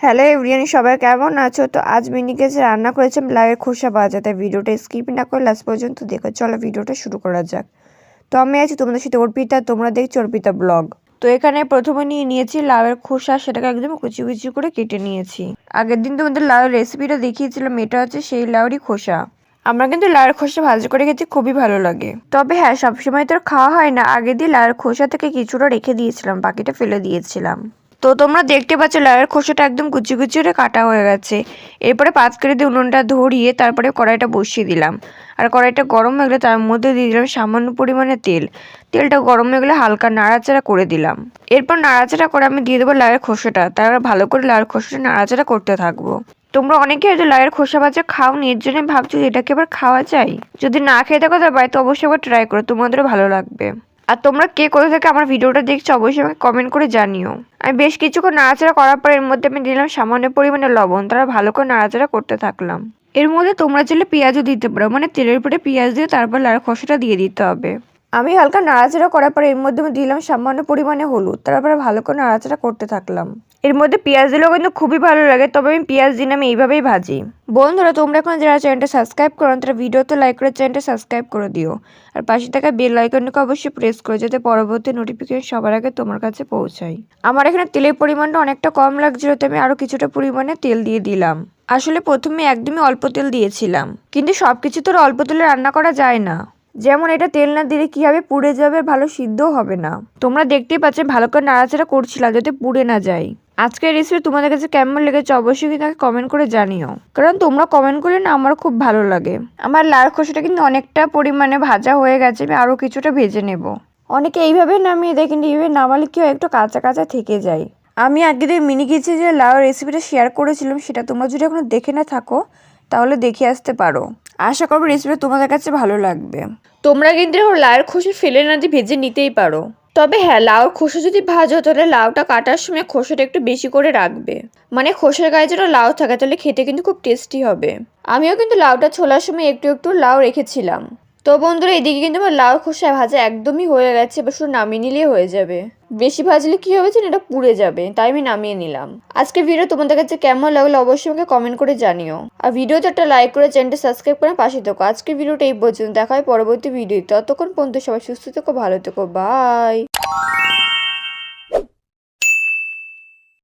Hello এভরিয়ানি সবাই কেমন আছো? তো আজ মিনিকে যে রান্না করেছিলাম লাউয়ের খোসা ভাজা। তাই ভিডিওটা স্কিপ না করে লাস্ট পর্যন্ত দেখো। চলো ভিডিওটা শুরু করা যাক। তো আমি আছি তোমাদের সাথে অর্পিতা, তোমরা দেখছ অর্পিতা ব্লগ। তো এখানে প্রথমে নিয়ে নিয়েছি লাউয়ের খোসা, সেটাকে একদম কুচি কুচি করে কেটে নিয়েছি। আগের দিন তোমাদের লাউয়ের রেসিপিটা দেখিয়েছিলাম, এটা হচ্ছে সেই লাউরই খোসা। আমরা কিন্তু লাউয়ের খোসা ভাজি করে খেতে খুবই ভালো লাগে। তবে হ্যাঁ সবসময় তো খাওয়া হয় না। আগে দিয়ে লাউয়ের খোসা থেকে কিছুটা রেখে দিয়েছিলাম, বাকিটা ফেলে দিয়েছিলাম। তো তোমরা দেখতে পাচ্ছ লাউয়ের খোসাটা একদম কুচি কুচি করে কাটা হয়ে গেছে। এরপরে পাঁচ কেটে দিয়ে উনুনটা ধরিয়ে তারপরে কড়াইটা বসিয়ে দিলাম। আর কড়াইটা গরম হয়ে গেলে তার মধ্যে দিয়ে দিলাম সামান্য পরিমাণে তেল। তেলটা গরম হয়ে গেলে হালকা নাড়াচাড়া করে দিলাম। এরপর নাড়াচাড়া করে আমি দিয়ে দেবো লাউয়ের খোসাটা। তারপর ভালো করে লাউয়ের খোসাটা নাড়াচাড়া করতে থাকব। তোমরা অনেকে হয়তো লাউয়ের খোসা ভাজা খাও নি এর জন্য ভাবছ এটাকে আবার খাওয়া যায়? যদি না খেয়ে থাকো তাহলে বাড়িতে অবশ্যই একবার ট্রাই করো, তোমাদেরও ভালো লাগবে। আর তোমরা কে কোথা থেকে আমার ভিডিওটা দেখছ অবশ্যই আমাকে কমেন্ট করে জানিও। আমি বেশ কিছুক্ষণ নাড়াচাড়া করার পর এর মধ্যে আমি দিলাম সামান্য পরিমাণে লবণ, তারা ভালো করে নাড়াচাড়া করতে থাকলাম। এর মধ্যে তোমরা চাইলে পেঁয়াজও দিতে পারো মানে তেলের উপরে পেঁয়াজ দিয়ে তারপর লাল খসাটা দিয়ে দিতে হবে। আমি হালকা নাড়াচাড়া করার পর এর মধ্যে দিলাম সামান্য পরিমাণে হলুদ। তারপরে ভালো করে নাড়াচাড়া করতে থাকলাম। এর মধ্যে পেঁয়াজ দিলেও কিন্তু খুবই ভালো লাগে, তবে আমি পেঁয়াজ দিন আমি এইভাবেই ভাজি। বন্ধুরা, তোমরা এখন যারা চ্যানেলটা সাবস্ক্রাইব করো তারা ভিডিওতে লাইক করে চ্যানেলটা সাবস্ক্রাইব করে দিও। আর পাশে থাকা বেল আইকনটাকে অবশ্যই প্রেস করো, যাতে পরবর্তী নোটিফিকেশন সবার আগে তোমার কাছে পৌঁছায়। আমার এখানে তেলের পরিমাণটা অনেকটা কম লাগছিল তো আমি আরও কিছুটা পরিমাণে তেল দিয়ে দিলাম। আসলে প্রথমে একদমই অল্প তেল দিয়েছিলাম, কিন্তু সব কিছু তো অল্প তেলে রান্না করা যায় না। যেমন এটা তেল না দিলে কি হবে পুড়ে যাবে ভালো সিদ্ধ হবে না। তোমরা দেখতেই পাচ্ছ, ভালো করে নাড়াচাড়া করছিলাম যাতে পুড়ে না যায়। আজকের রেসিপি তোমাদের কাছে কেমন লেগেছে অবশ্যই কিন্তু আমাকে কমেন্ট করে জানিও। কারণ তোমরা কমেন্ট করলে না আমার খুব ভালো লাগে। আমার লাল খোসাটা কিন্তু অনেকটা পরিমাণে ভাজা হয়ে গেছে, আমি আরও কিছুটা ভেজে নেব। অনেকে এইভাবে নামিয়ে দেয় কিন্তু এইভাবে নামালে কি হয়, একটু কাঁচা কাঁচা থেকে যায়। আমি আগের দিয়ে মিনি কিচে যে লাউ রেসিপিটা শেয়ার করেছিলাম, সেটা তোমরা যদি এখনও দেখে না থাকো, তাহলে দেখে আসতে পারো। আশা করব রেসিপিটা তোমাদের কাছে ভালো লাগবে। তোমরা কিন্তু লাউয়ের খোসা ফেলে না দিয়ে ভেজে নিতেই পারো। তবে হ্যাঁ লাউর খোসা যদি ভাজো তাহলে লাউটা কাটার সময় খোসাটা একটু বেশি করে রাখবে। মানে খোসার গায়ে যেটা লাউ থাকে, তাহলে খেতে কিন্তু খুব টেস্টি হবে। আমিও কিন্তু লাউটা ছোলার সময় একটু একটু লাউ রেখেছিলাম। তো বন্ধুরা, এদিকে কিন্তু আমার লাউ খোসা ভাজা একদমই হয়ে গেছে, এবার শুধু নামিয়ে নিলেই হয়ে যাবে। বেশি ভাজলে কি হবে এটা পুড়ে যাবে, তাই আমি নামিয়ে নিলাম। আজকে ভিডিও তোমাদের কাছে কেমন লাগল অবশ্যই আমাকে কমেন্ট করে জানিও। আর ভিডিওতে একটা লাইক করে চ্যানেলটা সাবস্ক্রাইব করে পাশে থেকো। আজকে ভিডিওটা এই পর্যন্ত, দেখা হয় পরবর্তী ভিডিও ততক্ষণ পর্যন্ত সবাই সুস্থ থেকো, ভালো থেকো বাই